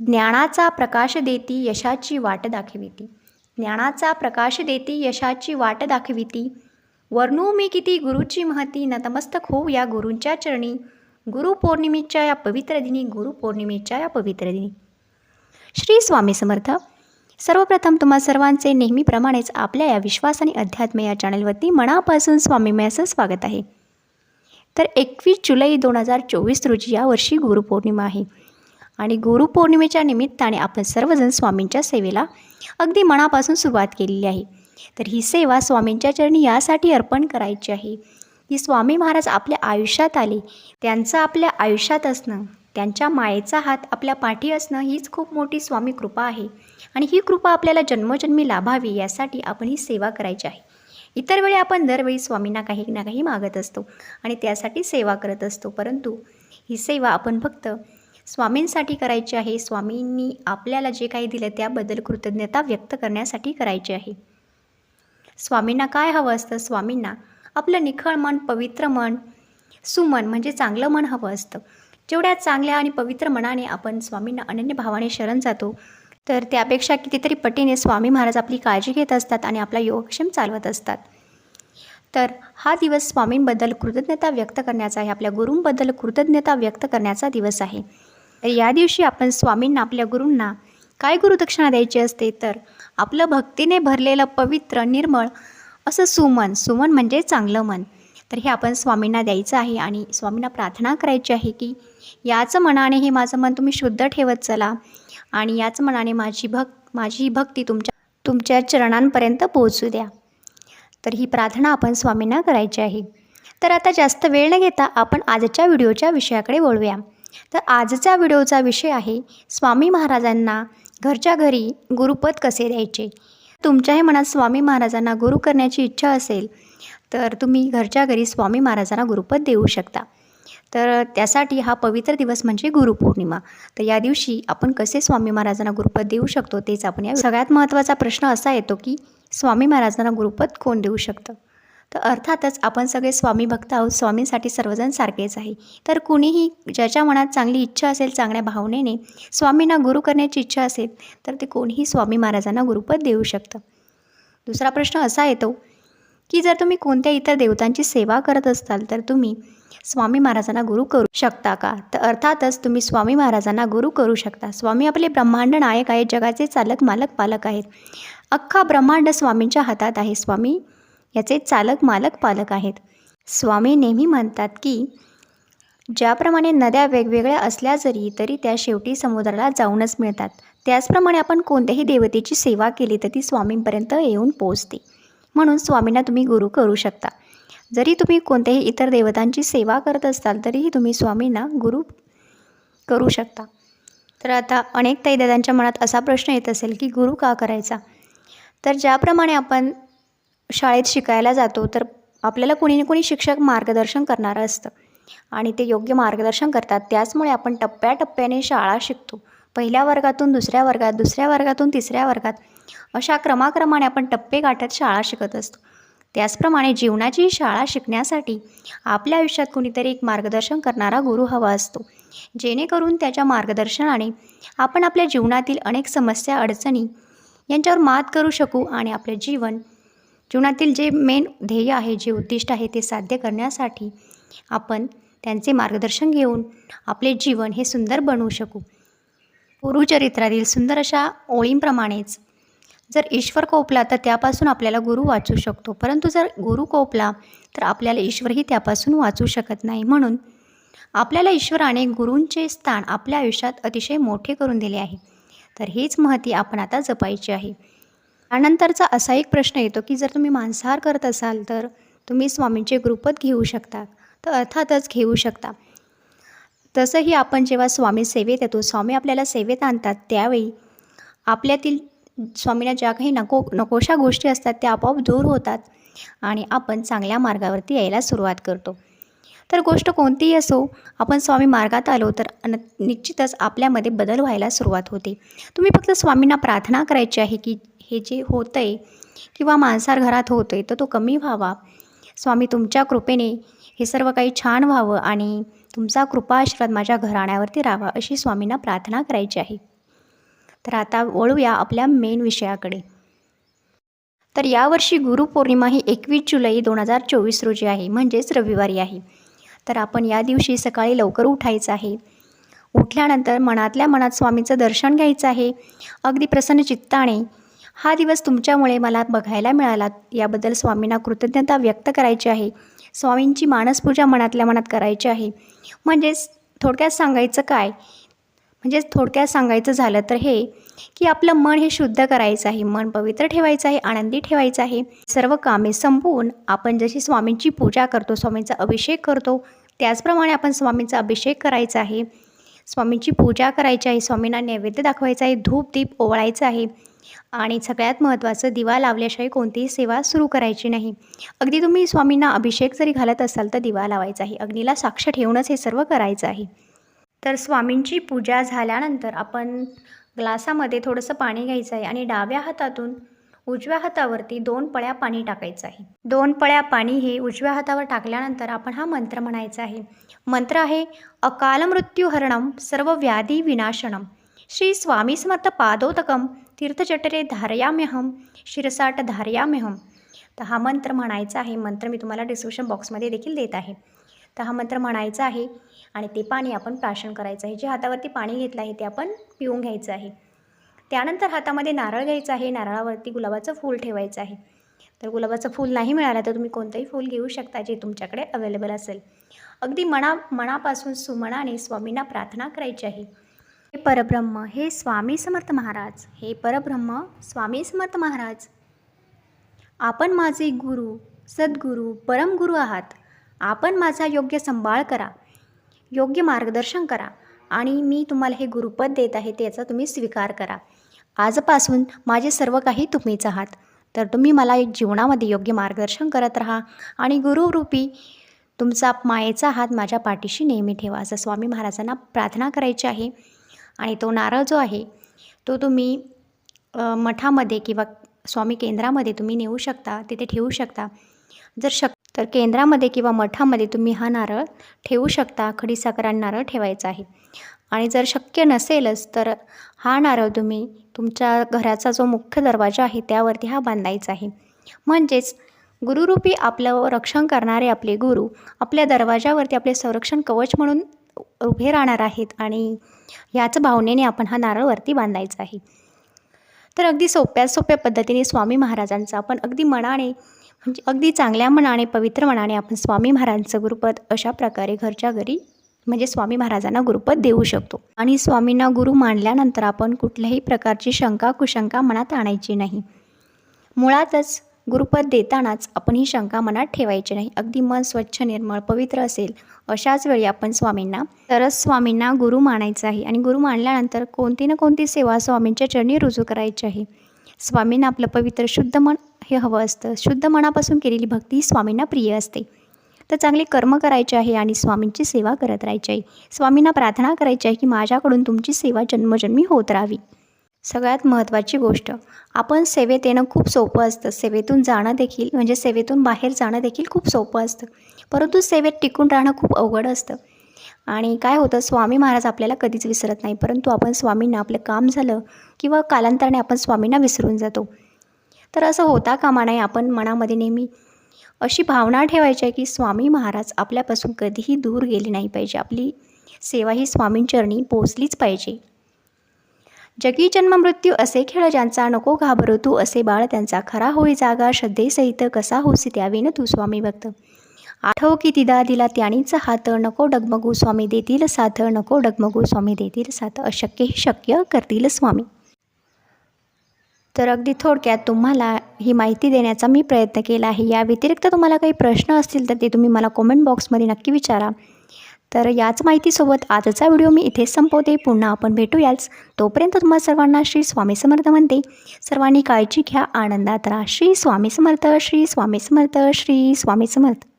ज्ञानाचा प्रकाश देती यशाची वाट दाखविती. ज्ञानाचा प्रकाश देती यशाची वाट दाखविती. वर्णू मी किती गुरुची महती नतमस्तक होऊ या गुरूंच्या चरणी. गुरुपौर्णिमेच्या या पवित्र दिनी गुरुपौर्णिमेच्या या पवित्र दिनी. श्री स्वामी समर्थ सर्वप्रथम तुम्हा सर्वांचे नेहमीप्रमाणेच आपल्या या विश्वास आणि अध्यात्म या चॅनलवरती मनापासून स्वामीमयाचं स्वागत आहे. तर एकवीस जुलै दोन हजार चोवीस रोजी यावर्षी गुरुपौर्णिमा आहे. आणि गुरुपौर्णिमेच्या निमित्ताने आपण सर्वजण स्वामींच्या सेवेला अगदी मनापासून सुरुवात केलेली आहे. तर ही सेवा स्वामींच्या चरणी यासाठी अर्पण करायची आहे. की स्वामी महाराज आपल्या आयुष्यात आले. त्यांचं आपल्या आयुष्यात असणं त्यांच्या मायेचा हात आपल्या पाठी असणं हीच खूप मोठी स्वामी कृपा आहे. आणि ही कृपा आपल्याला जन्मोजन्मी लाभावी यासाठी आपण ही सेवा करायची आहे. इतर वेळी आपण दरवेळी स्वामींना काही ना काही मागत असतो आणि त्यासाठी सेवा करत असतो. परंतु ही सेवा आपण फक्त स्वामींसाठी करायची आहे. स्वामींनी आपल्याला जे काही दिलं त्याबद्दल कृतज्ञता व्यक्त करण्यासाठी करायची आहे. स्वामींना काय हवं असतं? स्वामींना आपलं निखळ मन पवित्र मन सुमन म्हणजे चांगलं मन हवं असतं. जेवढ्या चांगल्या आणि पवित्र मनाने आपण स्वामींना अनन्य भावाने शरण जातो तर त्यापेक्षा कितीतरी पटीने स्वामी महाराज आपली काळजी घेत असतात आणि आपला योगक्षेम चालवत असतात. तर हा दिवस स्वामींबद्दल कृतज्ञता व्यक्त करण्याचा आहे. आपल्या गुरूंबद्दल कृतज्ञता व्यक्त करण्याचा दिवस आहे. तर या दिवशी आपण स्वामींना आपल्या गुरूंना काय गुरुदक्षिणा द्यायची असते? तर आपलं भक्तीने भरलेलं पवित्र निर्मळ असं सुमन. सुमन म्हणजे चांगलं मन. तर हे आपण स्वामींना द्यायचं आहे आणि स्वामींना प्रार्थना करायची आहे की याच मनाने हे माझं मन तुम्ही शुद्ध ठेवत चला आणि याच मनाने माझी भक् माझी भक्ती तुमच्या तुमच्या चरणांपर्यंत पोहोचू द्या. तर ही प्रार्थना आपण स्वामींना करायची आहे. तर आता जास्त वेळ न घेता आपण आजच्या व्हिडिओच्या विषयाकडे वळूया. तर आजचा व्हिडिओचा विषय आहे स्वामी महाराजांना घरच्या घरी गुरुपद कसे द्यायचे? तुमच्याही मनात स्वामी महाराजांना गुरु करण्याची इच्छा असेल तर तुम्ही घरच्या घरी स्वामी महाराजांना गुरुपद देऊ शकता. तर त्यासाठी हा पवित्र दिवस म्हणजे गुरुपौर्णिमा. तर या दिवशी आपण कसे स्वामी महाराजांना गुरुपद देऊ शकतो तेच आपण या सगळ्यात महत्त्वाचा प्रश्न असा येतो की स्वामी महाराजांना गुरुपद कोण देऊ शकतं? तर अर्थातच आपण सगळे स्वामी भक्त आहोत स्वामींसाठी सर्वजण सारखेच आहे. तर कुणीही ज्याच्या मनात चांगली इच्छा असेल चांगल्या भावनेने स्वामींना गुरु करण्याची इच्छा असेल तर ते कोणीही स्वामी महाराजांना गुरुपद देऊ शकतं. दुसरा प्रश्न असा येतो की जर तुम्ही कोणत्या इतर देवतांची सेवा करत असाल तर तुम्ही स्वामी महाराजांना गुरु करू शकता का? तर अर्थातच तुम्ही स्वामी महाराजांना गुरु करू शकता. स्वामी आपले ब्रह्मांड नायक आहेत जगाचे चालक मालक पालक आहेत. अख्खा ब्रह्मांड स्वामींच्या हातात आहे. स्वामी याचे चालक मालक पालक आहेत. स्वामी नेहमी म्हणतात की ज्याप्रमाणे नद्या वेगवेगळ्या असल्या जरी तरी त्या शेवटी समुद्राला जाऊनच मिळतात. त्याचप्रमाणे आपण कोणत्याही देवतेची सेवा केली तर ती स्वामींपर्यंत येऊन पोचते म्हणून स्वामींना तुम्ही गुरु करू शकता. जरी तुम्ही कोणत्याही इतर देवतांची सेवा करत असाल तरीही तुम्ही स्वामींना गुरु करू शकता. तर आता अनेक दादांच्या मनात असा प्रश्न येत असेल की गुरु का करायचा? तर ज्याप्रमाणे आपण शाळेत शिकायला जातो तर आपल्याला कोणी ना कोणी शिक्षक मार्गदर्शन करणारं असतं. आणि ते योग्य मार्गदर्शन करतात. त्याचमुळे आपण टप्प्याटप्प्याने शाळा शिकतो. पहिल्या वर्गातून दुसऱ्या वर्गात दुसऱ्या वर्गातून तिसऱ्या वर्गात अशा क्रमाक्रमाने आपण टप्पे गाठत शाळा शिकत असतो. त्याचप्रमाणे जीवनाची शाळा शिकण्यासाठी आपल्या आयुष्यात कुणीतरी एक मार्गदर्शन करणारा गुरु हवा असतो. जेणेकरून त्याच्या मार्गदर्शनाने आपण आपल्या जीवनातील अनेक समस्या अडचणी यांच्यावर मात करू शकू आणि आपले जीवन जीवनातील जे मेन ध्येय आहे जे उद्दिष्ट आहे ते साध्य करण्यासाठी आपण त्यांचे मार्गदर्शन घेऊन आपले जीवन हे सुंदर बनवू शकू. गुरुचरित्रातील सुंदर अशा ओळींप्रमाणेच जर ईश्वर कोपला तर त्यापासून आपल्याला गुरु वाचू शकतो. परंतु जर गुरु कोपला तर आपल्याला ईश्वरही त्यापासून वाचू शकत नाही. म्हणून आपल्याला ईश्वराने गुरूंचे स्थान आपल्या आयुष्यात अतिशय मोठे करून दिले आहे. तर हेच महती आपण आता जपायची आहे. त्यानंतरचा असा एक प्रश्न येतो की जर तुम्ही मांसाहार करत असाल तर तुम्ही स्वामींचे ग्रुपच घेऊ शकता. तर अर्थातच घेऊ शकता. तसंही आपण जेव्हा स्वामी सेवेत येतो स्वामी आपल्याला सेवेत आणतात त्यावेळी आपल्यातील स्वामींना ज्या काही नको नकोशा गोष्टी असतात त्या आपोआप दूर होतात आणि आपण चांगल्या मार्गावरती यायला सुरुवात करतो. तर गोष्ट कोणतीही असो आपण स्वामी मार्गात आलो तर न निश्चितच आपल्यामध्ये बदल व्हायला सुरुवात होते. तुम्ही फक्त स्वामींना प्रार्थना करायची आहे की हे जे होतं आहे किंवा मांसार घरात होतं आहे तर तो कमी व्हावा. स्वामी तुमच्या कृपेने हे सर्व काही छान व्हावं आणि तुमचा कृपा आशीर्वाद माझ्या घराण्यावरती राहावा अशी स्वामींना प्रार्थना करायची आहे. तर आता वळूया आपल्या मेन विषयाकडे. तर यावर्षी गुरुपौर्णिमा ही एकवीस जुलै दोन हजार चोवीस रोजी आहे म्हणजेच रविवारी आहे. तर आपण या दिवशी सकाळी लवकर उठायचं आहे. उठल्यानंतर मनातल्या मनात स्वामीचं दर्शन घ्यायचं आहे. अगदी प्रसन्न चित्ताने हा दिवस तुमच्यामुळे मला बघायला मिळाला. याबद्दल स्वामींना कृतज्ञता व्यक्त करायची आहे. स्वामींची मानसपूजा मनातल्या मनात करायची आहे. म्हणजेच थोडक्यात सांगायचं काय? म्हणजेच थोडक्यात सांगायचं झालं तर हे की आपलं मन हे शुद्ध करायचं आहे. मन पवित्र ठेवायचं आहे आनंदी ठेवायचं आहे. सर्व कामे संपवून आपण जशी स्वामींची पूजा करतो स्वामींचा अभिषेक करतो त्याचप्रमाणे आपण स्वामींचा अभिषेक करायचा आहे. स्वामींची पूजा करायची आहे. स्वामींना नैवेद्य दाखवायचा आहे. धूप दीप ओवाळायचं आहे. आणि सगळ्यात महत्त्वाचं दिवा लावल्याशिवाय कोणतीही सेवा सुरू करायची नाही. अगदी तुम्ही स्वामींना अभिषेक जरी घालत असाल तर दिवा लावायचा आहे. अग्नीला साक्ष ठेवूनच हे सर्व करायचं आहे. तर स्वामींची पूजा झाल्यानंतर आपण ग्लासामध्ये थोडंसं पाणी घ्यायचं आहे आणि डाव्या हातातून उजव्या हातावरती दोन पळ्या पाणी टाकायचं आहे. दोन पळ्या पाणी हे उजव्या हातावर टाकल्यानंतर आपण हा मंत्र म्हणायचा आहे. मंत्र आहे अकाल हरणम सर्व व्याधी विनाशनम श्री स्वामी समर्थ पादोदकम तीर्थचटरे धारयाम्यहम शिरसाट धारयाम्यहम तर हा मंत्र म्हणायचा आहे. मंत्र मी तुम्हाला डिस्क्रिप्शन बॉक्समध्ये देखील देत आहे. तर हा मंत्र म्हणायचा आहे आणि ते पाणी आपण प्राशन करायचं आहे. जे हातावरती पाणी घेतलं आहे ते आपण पिऊन घ्यायचं आहे. त्यानंतर हातामध्ये नारळ घ्यायचं आहे. नारळावरती गुलाबाचं फूल ठेवायचं आहे. तर गुलाबाचं फूल नाही मिळालं तर तुम्ही कोणतंही फूल घेऊ शकता जे तुमच्याकडे अवेलेबल असेल. अगदी मना मनापासून सुमनाने स्वामींना प्रार्थना करायची आहे. हे परब्रह्म हे स्वामी समर्थ महाराज हे परब्रह्म स्वामी समर्थ महाराज. आपण माझे गुरु सद्गुरू परमगुरू आहात. आपण माझा योग्य संभाळ करा योग्य मार्गदर्शन करा आणि मी तुम्हाला हे गुरुपद देत आहे त्याचा तुम्ही स्वीकार करा. आजपासून माझे सर्व काही तुम्हीच आहात. तर तुम्ही मला जीवनामध्ये योग्य मार्गदर्शन करत राहा आणि गुरुरूपी तुमचा मायेचा हात माझ्या पाठीशी नेहमी ठेवा. असं स्वामी महाराजांना प्रार्थना करायची आहे. आणि तो नारळ जो आहे तो तुम्ही मठामध्ये किंवा स्वामी केंद्रामध्ये तुम्ही नेऊ शकता तिथे ठेवू शकता. जर शक तर केंद्रामध्ये किंवा मठामध्ये तुम्ही हा नारळ ठेवू शकता खडीसाखर नारळ ठेवायचा आहे. आणि जर शक्य नसेलच तर हा नारळ तुम्ही तुमच्या घराचा जो मुख्य दरवाजा आहे त्यावरती हा बांधायचा आहे. म्हणजेच गुरुरूपी आपलं रक्षण करणारे आपले गुरु आपल्या दरवाजावरती आपले संरक्षण कवच म्हणून उभे राहणार आहेत आणि ह्याच भावनेने आपण हा नारळ वरती बांधायचा आहे. तर अगदी सोप्या सोप्या पद्धतीने स्वामी महाराजांचा आपण अगदी मनाने म्हणजे अगदी चांगल्या मनाने पवित्र मनाने आपण स्वामी महाराजांचं गुरुपद अशा प्रकारे घरच्या घरी म्हणजे स्वामी महाराजांना गुरुपद देऊ शकतो. आणि स्वामींना गुरु मानल्यानंतर आपण कुठल्याही प्रकारची शंका कुशंका मनात आणायची नाही. मुळातच गुरुपद देतानाच आपण ही शंका मनात ठेवायची नाही. अगदी मन स्वच्छ निर्मळ पवित्र असेल अशाच वेळी आपण स्वामींना तरच स्वामींना गुरु मानायचं आहे. आणि गुरु मानल्यानंतर कोणती ना कोणती सेवा स्वामींच्या चरणी रुजू करायची आहे. स्वामींना आपलं पवित्र शुद्ध मन हे हवं असतं. शुद्ध मनापासून केलेली भक्ती ही स्वामींना प्रिय असते. तर चांगले कर्म करायचे आहे आणि स्वामींची सेवा करत राहायची आहे. स्वामींना प्रार्थना करायची आहे की माझ्याकडून तुमची सेवा जन्मजन्मी होत राहावी. सगळ्यात महत्त्वाची गोष्ट. आपण सेवेत येणं खूप सोपं असतं. सेवेतून जाणं देखील म्हणजे सेवेतून बाहेर जाणं देखील खूप सोपं असतं. परंतु सेवेत टिकून राहणं खूप अवघड असतं. आणि काय होतं स्वामी महाराज आपल्याला कधीच विसरत नाही. परंतु आपण स्वामींना आपलं काम झालं किंवा कालांतराने आपण स्वामींना विसरून जातो. तर असं होता कामा नाही आपण मनामध्ये नेहमी अशी भावना ठेवायची आहे की स्वामी महाराज आपल्यापासून कधीही दूर गेले नाही पाहिजे. आपली सेवा ही स्वामींचरणी पोचलीच पाहिजे. जगी जन्म मृत्यू असे खेळ ज्यांचा नको घाबरू तू असे बाळ त्यांचा खरा होई जागा श्रद्धेसहित कसा होसी त्यावेन तू स्वामी भक्त. आठव की तिदा दिला त्यानीच हात नको डगमगू स्वामी देतील साथ नको डगमगू स्वामी देतील साथ अशक्य हे शक्य करतील स्वामी. तर अगदी थोडक्यात तुम्हाला ही माहिती देण्याचा मी प्रयत्न केला आहे. या व्यतिरिक्त तुम्हाला काही प्रश्न असतील तर ते तुम्ही मला कॉमेंट बॉक्समध्ये नक्की विचारा. तर याच माहितीसोबत आजचा व्हिडिओ मी इथेच संपवते. पुन्हा आपण भेटूयाच. तोपर्यंत तुम्हा सर्वांना श्री स्वामी समर्थ म्हणते. सर्वांनी काळजी घ्या आनंदात राहा. श्री स्वामी समर्थ श्री स्वामी समर्थ श्री स्वामी समर्थ.